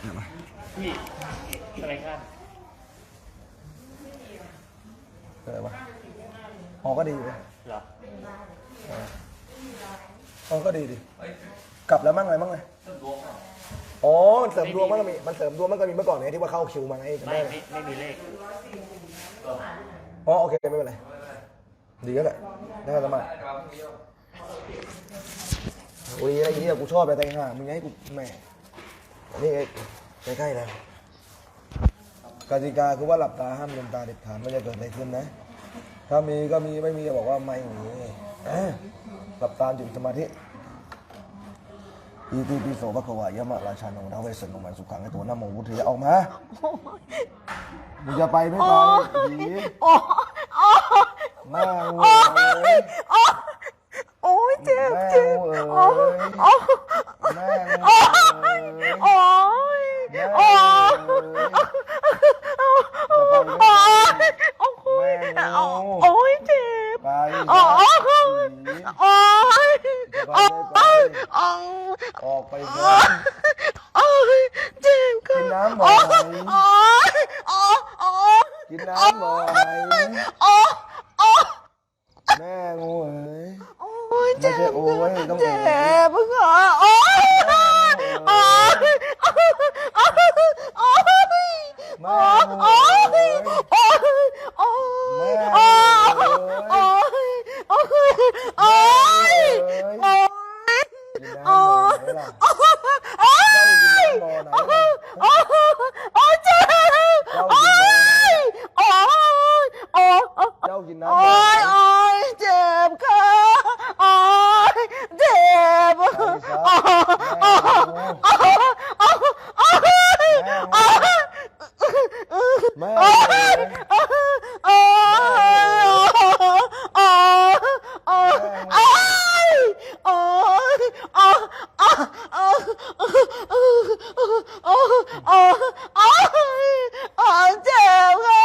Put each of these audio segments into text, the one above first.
เดี๋ยวนะนี่อะไรครันอะไรวะหอก็ดีเลยเหรอหอก็ดีดิ กลับแล้วมั่งอะไรมั่งไงอ๋อเสริมดวงมันก็มี มันเสริมดวงมันก็มีเมื่อก่อนไงที่ว่าเข้าคิวมาไงไม่ไม่ไม่มีเลขอ๋อโอเคไม่เป็นไร ดีแล้วแหละได้สมาโอ้ยไอะไรเงี้ยกูชอบไรแต่งหะมึงยังให้กูแหม อันนี้ใกล้ๆแล้วกติกาคือว่าหลับตาห้ามลืมตาเด็ดขาดไม่จะเกิดอะไรขึ้นนะ ถ้ามีก็มีไม่มีก็บอกว่าไม่มีหลับตาจุดสมาธิอีติปิโสภควายมะราชานงนทาเวสนุมันสุขังไอตัวน้ำโมวุฒิออกมามึงจะไปไม่ไปผีแม่โอ้ยโอ้ยเจ็บเจ็บโอ้ โอ้ยเจ็บไปโอ้ยโอ้ยโอ้ยโอ้ยออกไปเลยโอ้ยเจ็บกินน้ำหน่อยโอ้ยโอ้ยโอ้ยกินน้ำหน่อยโอ้ยโอ้ยแม่งูเอ้ยโอ้ยเจ็บโอ้ยต้องเจ็บเพิ่งเโอ้โอ้โอ้ยโอ้โอ้โอ้เโอ้ยโอ้ยโอ้เจ้โอ้ยโอ้ยเจ็บค่ะโอ้ยเจ็บโอ้โอ้โอ้โอ้โอ้โอ้แม่ 어, 어, 어, 언제 와?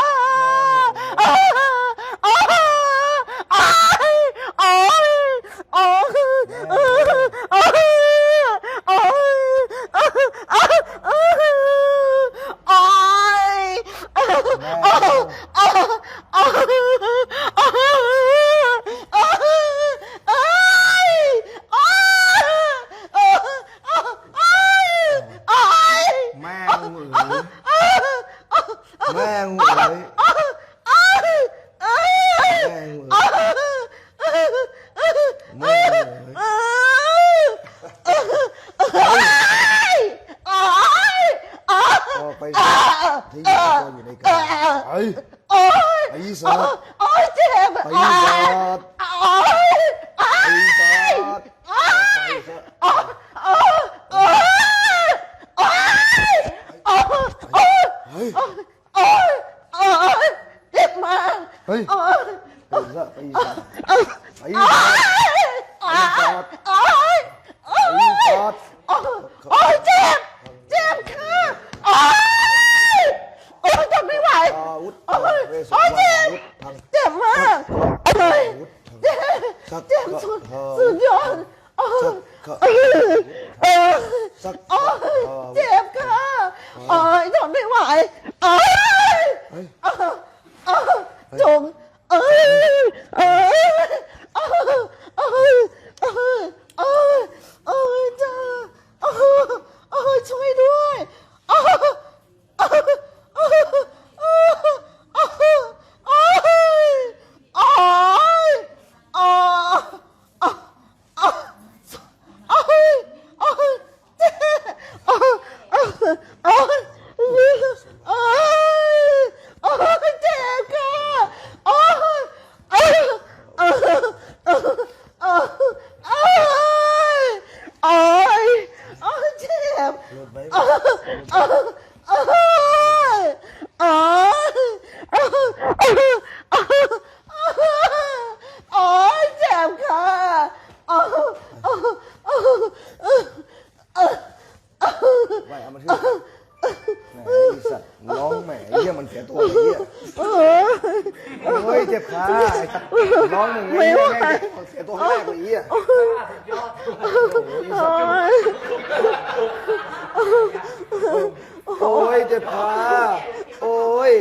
อกไปซะทิ้งตัวอยู่ในกาไอ้ไอ้สัตว์โอ้ยเจ็บไอ้สัตว์โอ้ยไอ้สัตว์ออกไปซะโอ้ยโอ้ยโอ้ยโอ้ยโอ้ยเฮ้ยโอ้ยโอ้ยเจ็บมากเฮ้ยโอ้ยไปซะไปซะไปซะโอร่อเจ็บสุดสุดยอดเจ็บค่ะอ๋อทนไม่ไหวอ๋อจง แหมไอ้สัตว์ร้องแหมไอ้เหี้ยมันเสียตัวไอ้เหี้ยโอ้ยเจ็บขาไอ้สัตว์ร้องมึงไอ้เหี้ยแม่งเจ็บเสียตัวแรกเลยไอ้เหี้ยโอ้ยโอ้ยเจ็บขาโอ้ย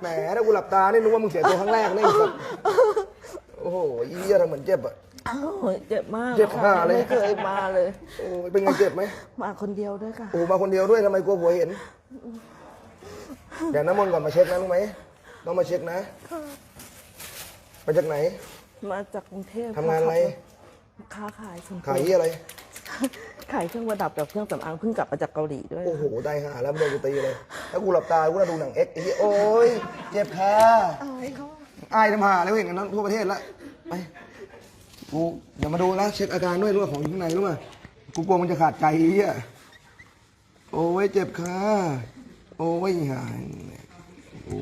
แหมถ้ากูหลับตานี่นึกว่ามึงเสียตัวครั้งแรกนี่สัตว์ โอ้โหอีเหี้ยทำเหมือนเจ็บอะโอ้ยเจ็บมากเจ็บค่ะห่าเลย ไม่เคยมาเลย โอ้ยเป็นไงเจ็บไหมมาคนเดียวด้วยค่ะ โอ้มาคนเดียวด้วยทำไมกลัวผัวเห็น เดี๋ยวน้ำมนต์ก่อนมาเช็คนะรู้ไหมต้องมาเช็คนะมาจากไหน มาจากกรุงเทพทำงานอะไร ค้าขายส่วนตัวขายยี่อะไร ขายเครื่องประดับกับเครื่องสำอางเพิ่งกลับมาจากเกาหลีด้วยโอ้โหได้หาแล้วไม่โดนกูตีเลย ถ้ากูหลับตากูน่าดูหนังเอ็กซ์ไอ้เหี้ยโอ้ยเจ็บแผลอายเขาอายทำหาแล้วเห็นกันทั้งทั่วประเทศแล้ว ไปกูเดี๋ยวมาดูนะเช็คอาการด้วยรู้ว่าของอยู่ข้างในรู้ป่ะกูกลัวมันจะขาดใจไอ้เหี้ยโอ้ยเจ็บขาโอ้ยหายโอ้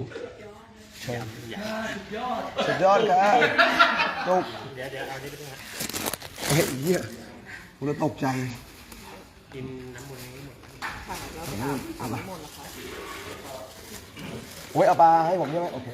สุดยอดครับจุกเดี๋ยวเดี๋ยวเอานี่ไปด้วยฮะเฮ้ยไอ้เหี้ยกูจะตกใจกินน้ำมันต์นี้หมดเอามาโอ้ยเอาปลาให้ผมใช่ไหมโอเค